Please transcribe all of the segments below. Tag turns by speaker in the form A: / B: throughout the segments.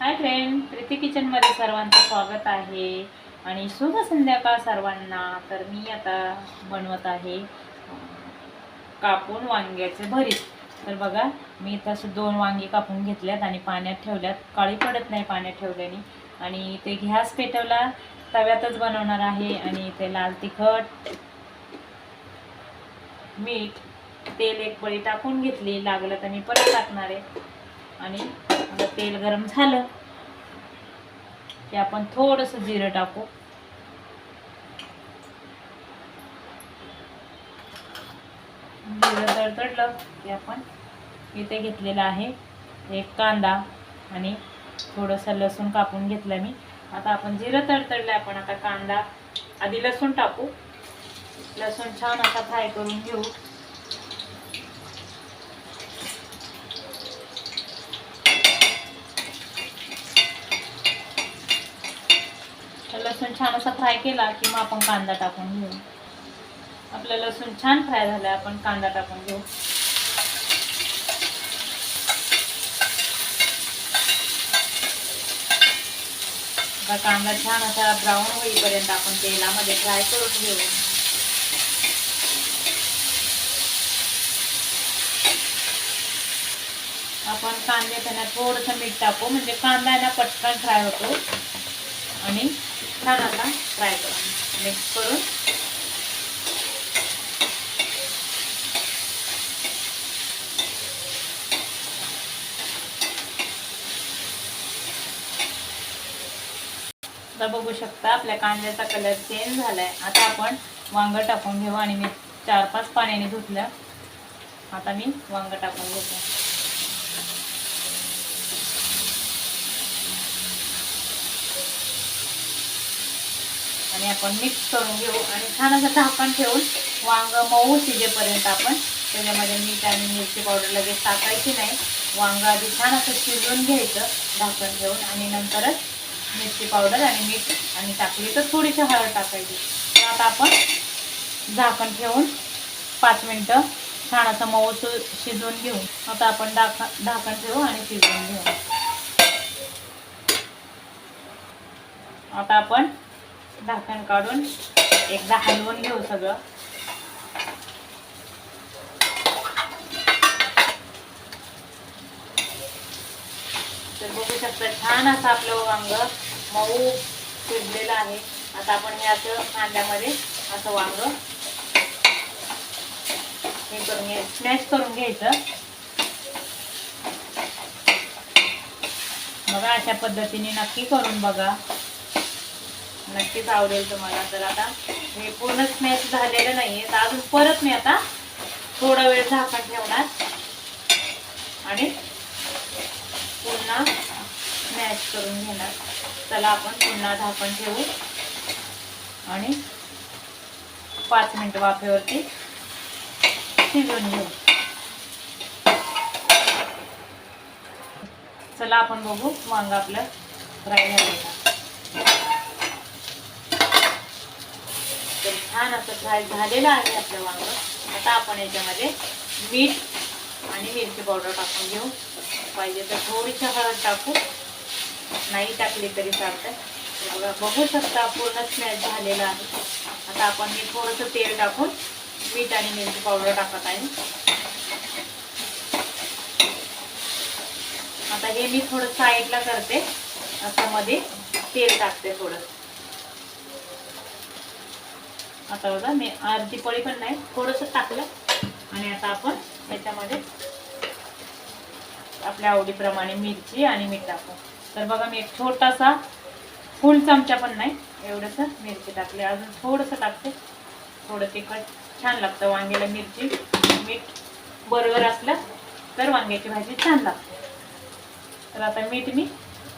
A: Hi friend Preeti किचनमध्ये सर्वांचं स्वागत आहे. आणि शुभ संध्याकाळ सर्वांना. तर मी आता बनवत आहे कापून वांग्याचे भरीत. तर बघा मी तसे दोन वांगे कापून घेतल्यात आणि पाण्यात ठेवल्यात. काळी पडत नाही पाण्यात ठेवल्याने. आणि ते गॅस पेटवला तव्यातच बनवणार आहे. आणि ते लाल तिखट मीठ तेल एक बळी टाकून घेतली. लागलं तर मी परत टाकणार आहे. आणि आता तेल गरम झालं की आपण थोडंसं जिरं टाकू. जिरं तडतडलं की आपण इथे घेतलेलं आहे एक कांदा आणि थोडंसं लसूण कापून घेतलं मी. आता आपण जिरं तडतडलं आपण आता कांदा आधी लसूण टाकू. लसूण छान असा फ्राय करून घेऊ तर लसूण छान असा फ्राय केला की मग आपण कांदा टाकून घेऊ. आपलं लसूण छान फ्राय झालं आपण कांदा टाकून घेऊ. आता कांदा छान असा ब्राऊन होईपर्यंत आपण तेलामध्ये फ्राय करून घेऊ. आपण कांदे त्यांना थोडंसं मीठ टाकू म्हणजे कांदा ना पटकन फ्राय होतो. आणि छान आता फ्राय करून मिक्स करून. आता बघू शकता आपल्या कांद्याचा कलर चेंज झालाय. आता आपण वांग टाकून घेऊ आणि मी चार पाच पाण्याने धुतलं. आता मी वांग टाकून घेतो. आणि आपण मिक्स करून घेऊ. आणि छान असं झाकण ठेवून वांग मऊ शिजेपर्यंत आपण त्याच्यामध्ये मीठ आणि मिरची पावडर लगेच टाकायची नाही. वांग आधी छान असं शिजवून घ्यायचं झाकण ठेवून आणि नंतरच मिरची पावडर आणि मीठ आणि टाकली तर थोडीशी हळद टाकायची. तर आता आपण झाकण ठेवून पाच मिनटं छान असं मऊ शिजवून घेऊ. आता आपण डाका झाकण ठेवू आणि शिजवून घेऊ. आता आपण झाकण काढून एकदा हलवून घेऊ सगळं. तर बघू शकता छान असं आपलं वांग मऊ शिजलेलं आहे. आता आपण हे असं कांद्यामध्ये असं वांग हे करून घ्यायचं स्मॅश करून घ्यायचं. बघा अशा पद्धतीने नक्की करून बघा. नक्कीच आवडेल तुम्हाला. तर आता हे पूर्ण स्मॅश झालेलं नाहीये. तर अजून परत मी आता थोडा वेळ झाकण ठेवणार. आणि पुन्हा स्मॅश करून घेणार. चला आपण पुन्हा झाकण ठेवू. आणि पाच मिनिट वाफेवरती शिजवून घेऊ. चला आपण बघू वांग आपलं फ्राय झालं का तर छान असं फ्राय झालेलं आहे आपलं वांग. आता आपण याच्यामध्ये मीठ आणि मिरची पावडर टाकून घेऊ. पाहिजे तर थोडीशी हळद टाकू. नाही टाकली तरी चालतं बघा बघू शकता पूर्ण स्मॅश झालेला आहे. आता आपण हे थोडंसं तेल टाकून मीठ आणि मिरची पावडर टाकत आहे. आता हे मी थोडं साईडला करते. असं मध्ये तेल टाकते थोडं. आता बघा मी अर्धी पळी पण नाही थोडंसं टाकलं. आणि आता आपण याच्यामध्ये आपल्या आवडीप्रमाणे मिरची आणि मीठ टाकू. तर बघा मी एक छोटासा फुल चमचा पण नाही एवढंसं मिरची टाकली. अजून थोडंसं टाकते. थोडं तिखट छान लागतं. वांग्याला मिरची मीठ बरोबर असलं तर वांग्याची भाजी छान लागते. तर आता मीठ मी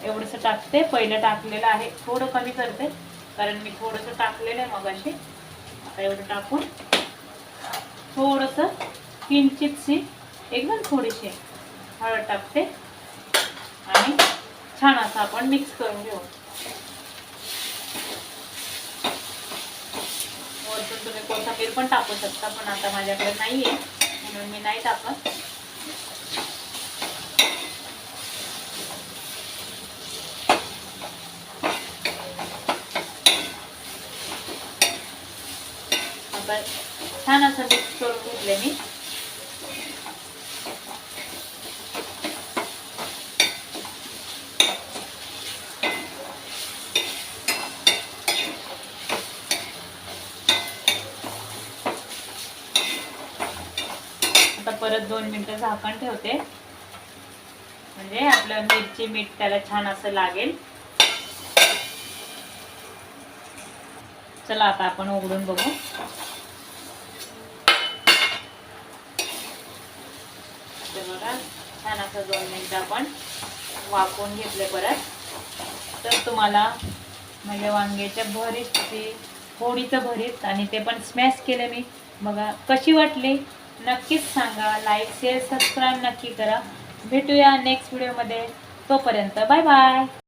A: एवढंसं टाकते. पहिलं टाकलेलं आहे थोडं कमी करते. कारण मी थोडंसं टाकलेलं आहे मगाशी. आता एवढं टाकून? थोडंसं किंचितशी एकदम थोडीशी हळद टाकते. आणि छान असं आपण मिक्स करून घेऊ. वरतून तुम्ही कोथंबीर पण टाकू शकता पण आता माझ्याकडे नाहीये म्हणून मी नाही टाकत. छान असं मिक्स करून घेतले मी. आता परत दोन मिनिटं झाकण ठेवते. म्हणजे आपलं मिरची मीठ त्याला छान असं लागेल. चला आता आपण उघडून बघू. ते बघा. छान असं दोन मिनटं आपण वाफवून घेतले परत. तर तुम्हाला म्हणजे वांग्याच्या भरीत ती फोडीचं भरीत आणि ते पण स्मॅश केलं मी. बघा कशी वाटली? नक्कीच सांगा. लाईक शेअर सबस्क्राईब नक्की करा. भेटूया नेक्स्ट व्हिडिओमध्ये तोपर्यंत बाय बाय